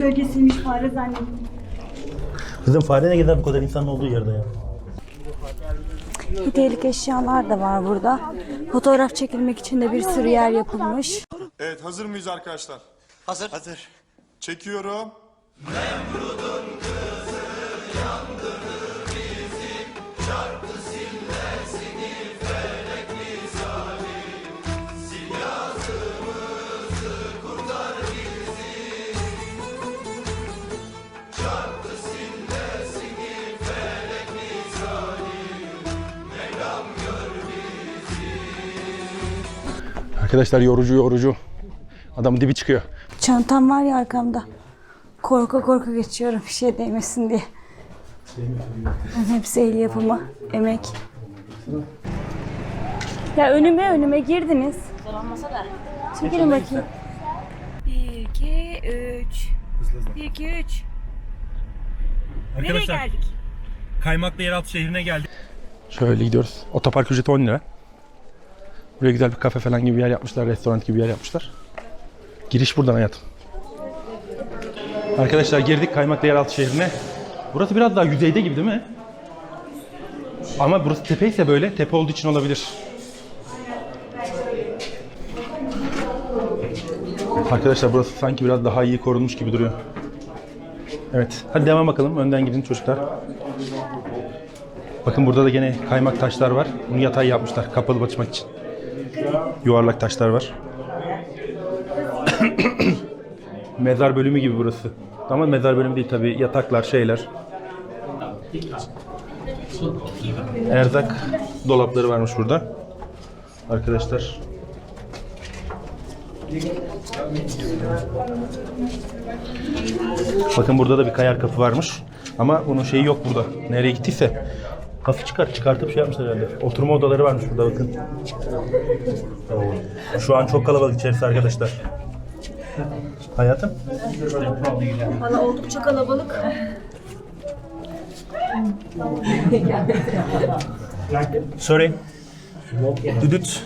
Bölgesiymiş fare zannettim. Kızım fare ne gider bu kadar insanın olduğu yerde ya. Hediyelik eşyalar da var burada. Fotoğraf çekilmek için de bir sürü yer yapılmış. Evet hazır mıyız arkadaşlar? Hazır. Hazır. Çekiyorum. Arkadaşlar yorucu yorucu. Adamın dibi çıkıyor. Çantam var ya arkamda. Korka korka geçiyorum bir şey değmesin diye. Hepsi el yapımı, emek. Ya önüme önüme girdiniz. Çekilin bakayım. 1, 2, 3. 1, 2, 3. Nereye Arkadaşlar geldik? Kaymaklı Yeraltı şehrine geldik. Şöyle gidiyoruz. Otopark ücreti 10 lira. Buraya güzel bir kafe falan gibi bir yer yapmışlar. Restoran gibi bir yer yapmışlar. Giriş buradan hayatım. Arkadaşlar girdik Kaymaklı Yeraltı şehrine. Burası biraz daha yüzeyde gibi değil mi? Ama burası tepe ise böyle tepe olduğu için olabilir. Arkadaşlar burası sanki biraz daha iyi korunmuş gibi duruyor. Evet. Hadi devam bakalım. Önden gidin çocuklar. Bakın burada da gene kaymak taşlar var. Bunu yatay yapmışlar kapalı açmak için. Yuvarlak taşlar var. mezar bölümü gibi burası. Ama mezar bölümü değil tabii. Yataklar, şeyler. Erzak dolapları varmış burada. Arkadaşlar. Bakın burada da bir kayar kapı varmış. Ama bunun şeyi yok burada. Nereye gittiyse. Kapı çıkar, çıkartıp şey yapmışlar herhalde. Oturma odaları varmış burada bakın. Şu an çok kalabalık içerisi arkadaşlar. Hayatım? Valla oldukça kalabalık. Sorry. Düdüt.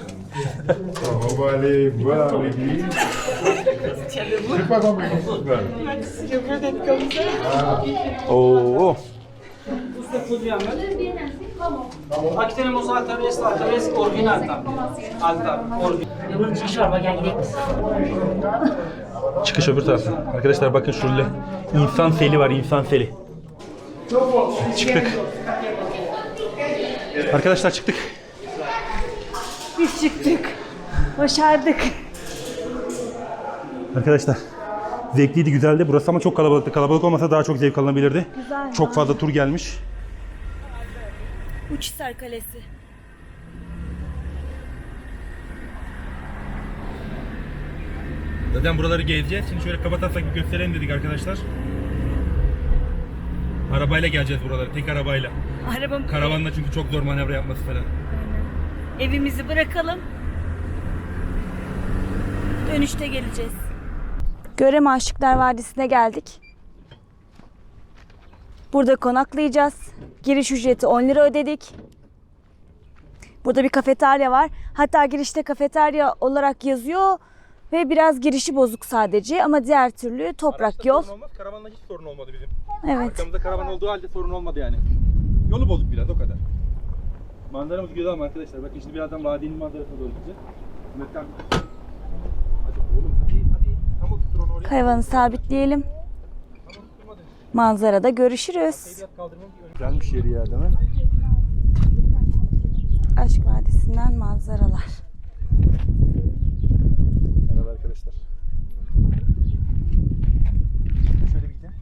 J'ai pas compris. Oo. Aquí tenemos alta vez, alta vez original también. Alta, original. Bunun çıkış var gel. Çıkış öbür tarafta. Arkadaşlar bakın şurada insan seli var, insan seli. Çıktık. Arkadaşlar çıktık. Biz çıktık. Başardık. Arkadaşlar zevkliydi, güzeldi. Burası ama çok kalabalıktı. Kalabalık olmasa daha çok zevk alınabilirdi. Güzel. Çok fazla tur gelmiş. Uçhisar Kalesi. Zaten buraları gezeceğiz. Şimdi şöyle kapatarsak bir gösterelim dedik arkadaşlar. Arabayla geleceğiz buralara. Tek arabayla. Arabam Karavanla çünkü çok zor manevra yapması falan. evimizi bırakalım. Dönüşte geleceğiz. Göreme Aşıklar Vadisi'ne geldik. Burada konaklayacağız. Giriş ücreti 10 lira ödedik. Burada bir kafeterya var. Hatta girişte kafeterya olarak yazıyor ve biraz girişi bozuk sadece ama diğer türlü toprak yol. Sorun olmaz. Karavanla hiç sorun olmadı bizim. Evet. Arkamızda karavan olduğu halde sorun olmadı yani. Yolu bozuk biraz o kadar. Manzaramız güzel ama arkadaşlar. Bakın şimdi birazdan vadinin manzarasına doğru gideceğiz. Mekan. Hadi oğlum hadi hadi. Tam oturtur onu oraya. Kayvanı sabitleyelim. Manzarada görüşürüz. Güzelmiş yeri ya değil mi? Aşk Vadisi'nden manzaralar. Merhaba arkadaşlar. Şöyle bir gidelim.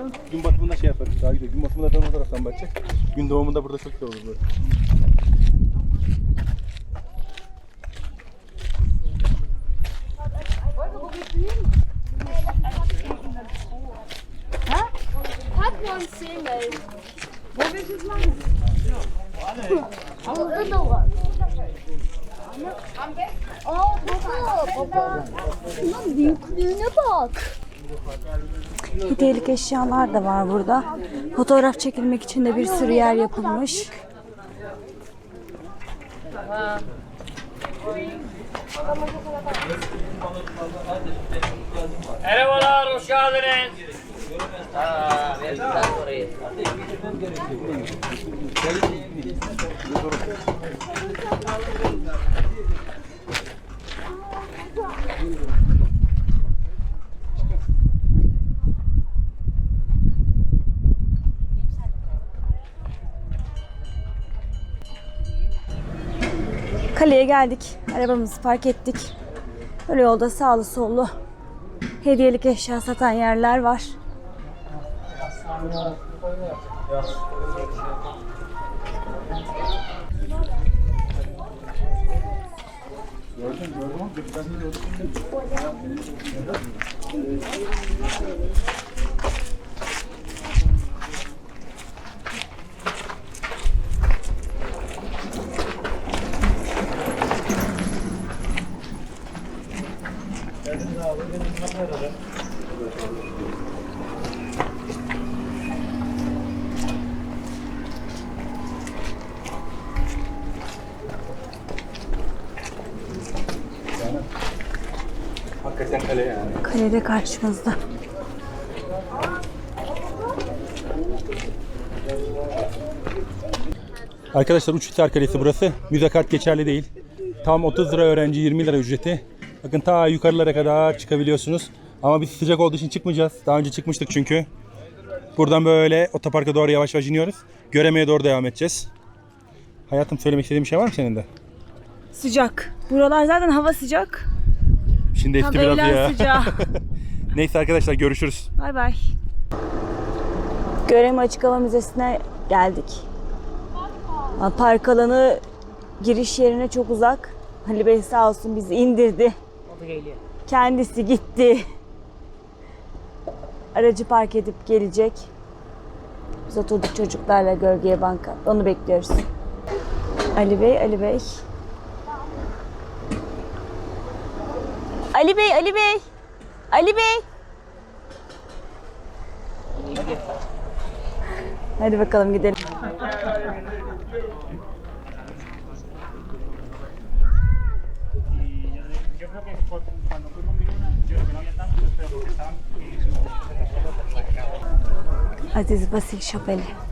Dolaşalım. Gün batımında şey yaparız. Daha güzel. Gün batımında da o taraftan bakacak. Gün doğumunda burada çok iyi olur böyle. Wo willst du es machen? Aber irgendwo. Oh, baba, baba. Şunun büyüklüğüne bak. Hediyelik eşyalar da var burada. Fotoğraf çekilmek için de bir sürü yer yapılmış. Merhabalar, hoş geldiniz. Kaleye geldik. Arabamızı park ettik. Böyle yolda sağlı sollu hediyelik eşya satan yerler var. Hakikaten kale yani. Kalede karşımızda. Arkadaşlar Uçhisar Kalesi burası. Müze kart geçerli değil. Tam 30 lira öğrenci 20 lira ücreti. Bakın ta yukarılara kadar çıkabiliyorsunuz. Ama biz sıcak olduğu için çıkmayacağız. Daha önce çıkmıştık çünkü. Buradan böyle otoparka doğru yavaş yavaş iniyoruz. Göremeye doğru devam edeceğiz. Hayatım söylemek istediğin bir şey var mı senin de? Sıcak. Buralar zaten hava sıcak. Şimdi Tam esti biraz ya. sıcağı. Neyse arkadaşlar görüşürüz. Bay bay. Göreme Açık Hava Müzesi'ne geldik. Ha, Park alanı giriş yerine çok uzak. Ali Bey sağ olsun bizi indirdi. Kendisi gitti. Aracı park edip gelecek. Biz oturduk çocuklarla gölgeye banka. Onu bekliyoruz. Ali Bey, Ali Bey. Ali Bey, Ali Bey. Ali Bey. Hadi bakalım gidelim. Aziz Basil Şapeli.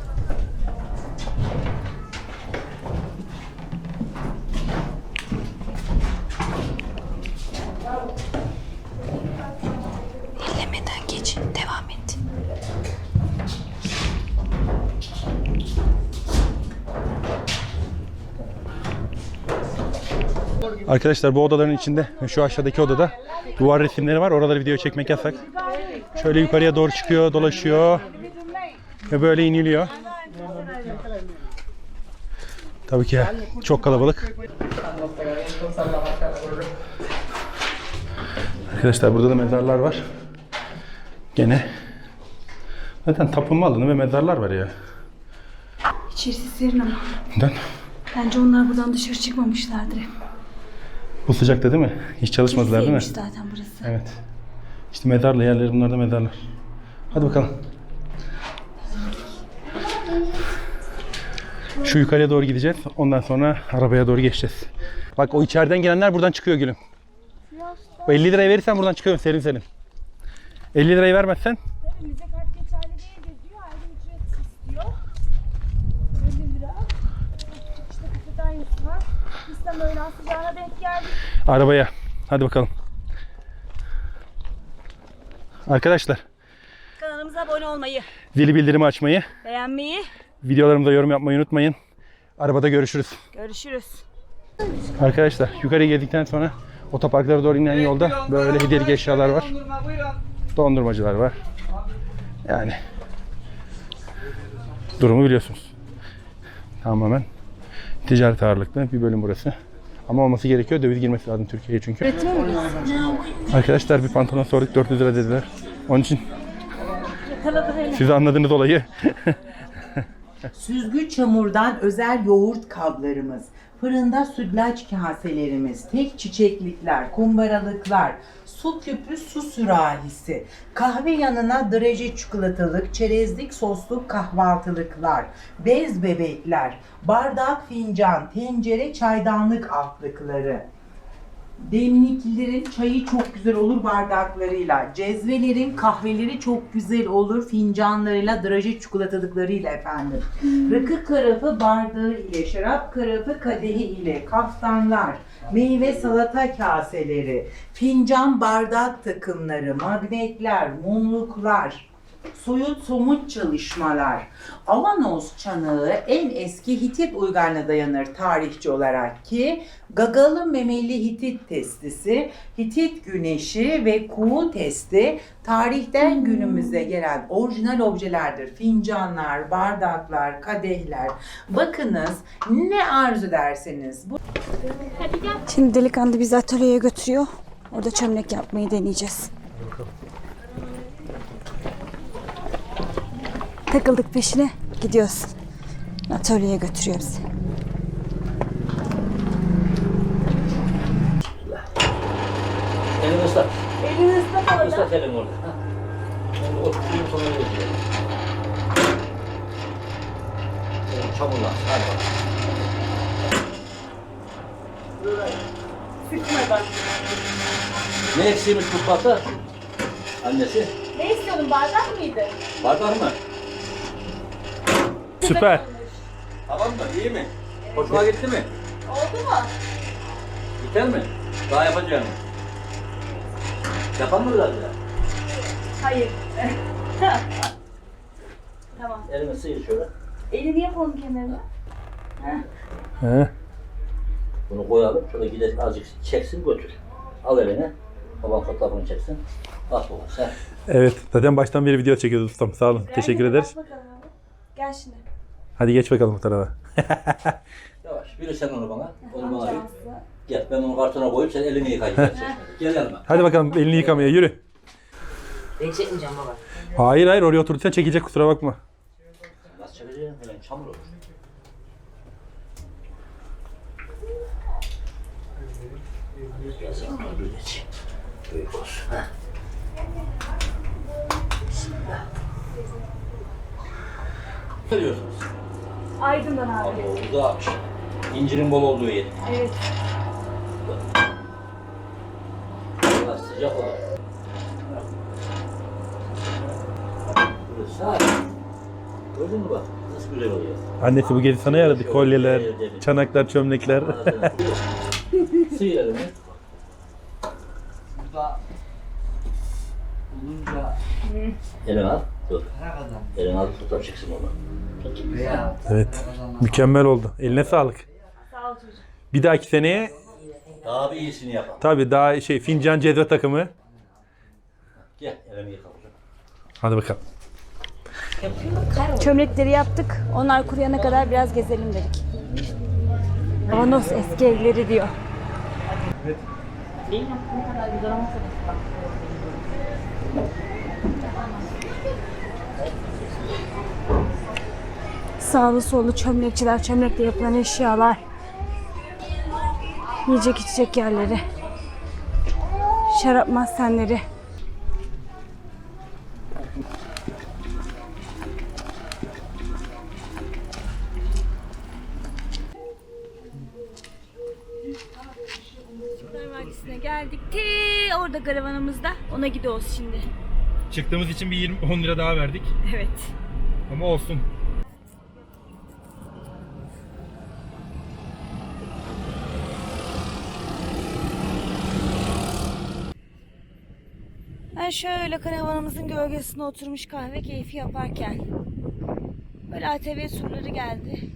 Ellemeden geç. Devam et. Arkadaşlar bu odaların içinde şu aşağıdaki odada duvar resimleri var. Oraları video çekmek yasak. Şöyle yukarıya doğru çıkıyor, dolaşıyor. Ve böyle iniliyor. Tabii ki çok kalabalık. Arkadaşlar burada da mezarlar var. Gene. Zaten tapınma alanı ve mezarlar var ya. İçerisi serin ama. Neden? Bence onlar buradan dışarı çıkmamışlardır. hep. Bu sıcakta değil mi? Hiç çalışmadılar değil mi? Kiliseymiş zaten burası. Evet. İşte mezarlı yerleri bunlar da mezarlar. Hadi bakalım. Şu yukarıya doğru gideceğiz. Ondan sonra arabaya doğru geçeceğiz. Bak o içeriden gelenler buradan çıkıyor gülüm. O 50 lirayı verirsen buradan çıkıyorum serin serin. 50 lirayı vermezsen Müze kart geçerli değil de diyor. Ayrı ücret istiyor. 50 lira. İşte kafeteryası var. Biz de öğlen sıcağına denk geldik. arabaya. Hadi bakalım. Arkadaşlar Kanalımıza abone olmayı, zili bildirimi açmayı, beğenmeyi. videolarımıza yorum yapmayı unutmayın. Arabada görüşürüz. Görüşürüz. Arkadaşlar yukarı geldikten sonra otoparklara doğru inen yolda böyle hediyelik eşyalar var. Dondurmacılar var. Yani durumu biliyorsunuz. Tamamen ticaret ağırlıklı bir bölüm burası. Ama olması gerekiyor. Döviz girmesi lazım Türkiye'ye çünkü. Arkadaşlar bir pantolon sorduk 400 lira dediler. Onun için siz anladınız olayı. Süzgü çamurdan özel yoğurt kablarımız. Fırında sütlaç kaselerimiz, tek çiçeklikler, kumbaralıklar, su küpü su sürahisi, kahve yanına derece çikolatalık, çerezlik sosluk kahvaltılıklar, bez bebekler, bardak fincan, tencere çaydanlık altlıkları. Demliklerin çayı çok güzel olur bardaklarıyla. Cezvelerin kahveleri çok güzel olur fincanlarıyla, draje çikolatalıklarıyla efendim. Rakı karafı bardağı ile, şarap karafı kadehi ile, kaftanlar, meyve salata kaseleri, fincan bardak takımları, magnetler, mumluklar, soyut somut çalışmalar. Avanos çanağı en eski Hitit uygarlığına dayanır tarihçi olarak ki Gagalı memeli Hitit testisi, Hitit güneşi ve kuğu testi tarihten günümüze gelen orijinal objelerdir. Fincanlar, bardaklar, kadehler. Bakınız ne arzu ederseniz bu Şimdi delikanlı bizi atölyeye götürüyor. Orada çömlek yapmayı deneyeceğiz. Takıldık peşine gidiyoruz. Atölyeye götürüyor bizi. Elini ıslat. Elini ıslat orada. Islat elini orada. Ha. O suyun sonuna geçiyor. Ee, Çamurla. Hadi bak. Sıkmadan. Ne eksiğimiz mutfakta? Annesi. Ne istiyordun bardak mıydı? Bardak mı? Süper. Tamam mı? İyi mi? Hoşuna gitti mi? Oldu mu? Biter mi? Daha yapacağım. Yapan mı biraz ya? Hayır. tamam. Elini sıyır şöyle. Elini yap onun kenarına. He. Bunu koyalım. Şöyle gidelim azıcık çeksin götür. Al eline. Babam fotoğrafını çeksin. At baba sen. Evet zaten baştan beri video çekiyoruz ustam. Sağ olun. Teşekkür ederiz. bak bakalım abi. Gel şimdi. Hadi geç bakalım bu tarafa. Yavaş. Biri sen onu bana. Onu bana. Gel ben onu kartona koyup sen elini yıkayacaksın. çeşmede. Gel yanıma. Hadi bakalım elini yıkamaya yürü. Ben çekmeyeceğim baba. Hayır hayır oraya oturursan çekecek kusura bakma. Nasıl çekeceğim? Hemen çamur olur. Geç. Büyük olsun. Ha. Bismillah. Görüyorsunuz. Aydın'dan abi. Ama o uzakmış. İncirin bol olduğu yer. Evet. Biraz sıcak olur. Burası sakin. Gördün mü bak? Nasıl güzel oluyor. Annesi bu gece sana yaradı. Kolyeler, çanaklar, çömlekler. Sıyır elini. Burada olunca Elini al. Dur. para kazan. Elini al. Tutar çıksın onu. Evet. Mükemmel oldu. Eline sağlık. Sağ ol çocuğum. Bir dahaki seneye Daha bir iyisini yapalım. tabii daha şey fincan cezve takımı. Gel elimi yıkalım. Hadi bakalım. Çömlekleri yaptık. Onlar kuruyana kadar biraz gezelim dedik. Avanos eski evleri diyor. Sağlı sollu çömlekçiler, çömlekle yapılan eşyalar. Yiyecek içecek yerleri. Şarap mahzenleri. Merkezine geldik. Ti orada karavanımızda. Ona gidiyoruz şimdi. Çıktığımız için bir 20 10 lira daha verdik. Evet. Ama olsun. Şöyle karavanımızın gölgesine oturmuş kahve keyfi yaparken böyle ATV surları geldi.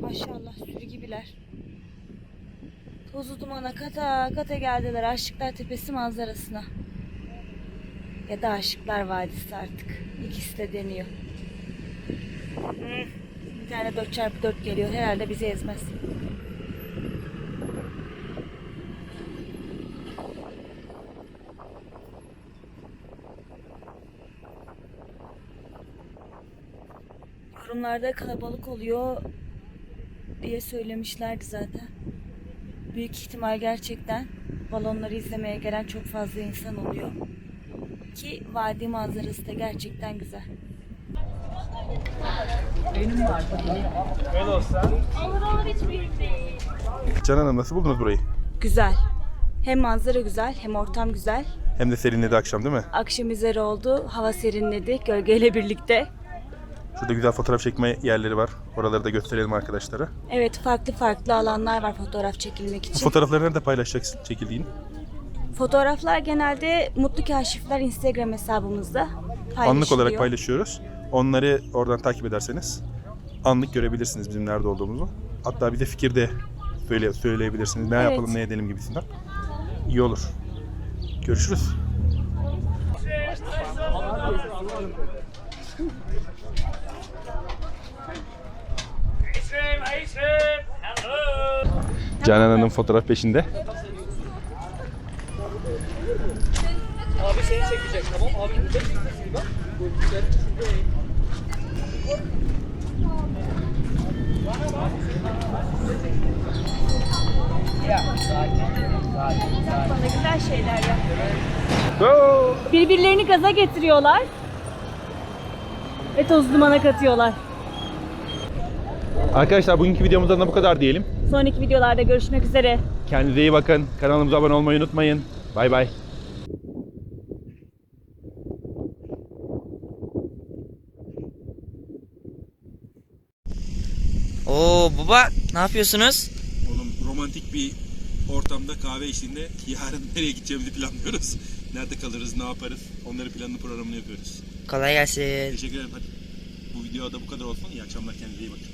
Maşallah sürü gibiler. Tozu dumana kata kata geldiler Aşıklar Tepesi manzarasına. Ya da Aşıklar Vadisi artık. İkisi de deniyor. Bir tane 4x4 geliyor. Herhalde bizi ezmez. Kurumlarda kalabalık oluyor. diye söylemişlerdi zaten. Büyük ihtimal gerçekten balonları izlemeye gelen çok fazla insan oluyor. Ki vadi manzarası da gerçekten güzel. Canan Hanım nasıl buldunuz burayı? Güzel. Hem manzara güzel hem ortam güzel. Hem de serinledi akşam değil mi? Akşam üzeri oldu. Hava serinledi gölgeyle birlikte. Şurada güzel fotoğraf çekme yerleri var. Oraları da gösterelim arkadaşlara. Evet farklı farklı alanlar var fotoğraf çekilmek Bu için. fotoğrafları nerede paylaşacaksın çekildiğini? Fotoğraflar genelde Mutlu Kaşifler Instagram hesabımızda paylaşılıyor. Anlık olarak paylaşıyoruz. Onları oradan takip ederseniz anlık görebilirsiniz bizim nerede olduğumuzu. Hatta bize fikir de söyle, söyleyebilirsiniz. Ne Evet. yapalım, ne edelim gibisinden. İyi olur. Görüşürüz. Canan Hanım fotoğraf peşinde. Bana güzel şeyler yap. Birbirlerini gaza getiriyorlar. Ve toz dumana katıyorlar. Arkadaşlar bugünkü videomuzdan da bu kadar diyelim. Sonraki videolarda görüşmek üzere. Kendinize iyi bakın. Kanalımıza abone olmayı unutmayın. Bay bay. Oo baba ne yapıyorsunuz? Oğlum romantik bir ortamda kahve eşliğinde yarın nereye gideceğimizi planlıyoruz. Nerede kalırız, ne yaparız? Onları planını programını yapıyoruz. Kolay gelsin. Teşekkür ederim. Hadi. Bu videoda bu kadar olsun. İyi akşamlar. Kendinize iyi bakın.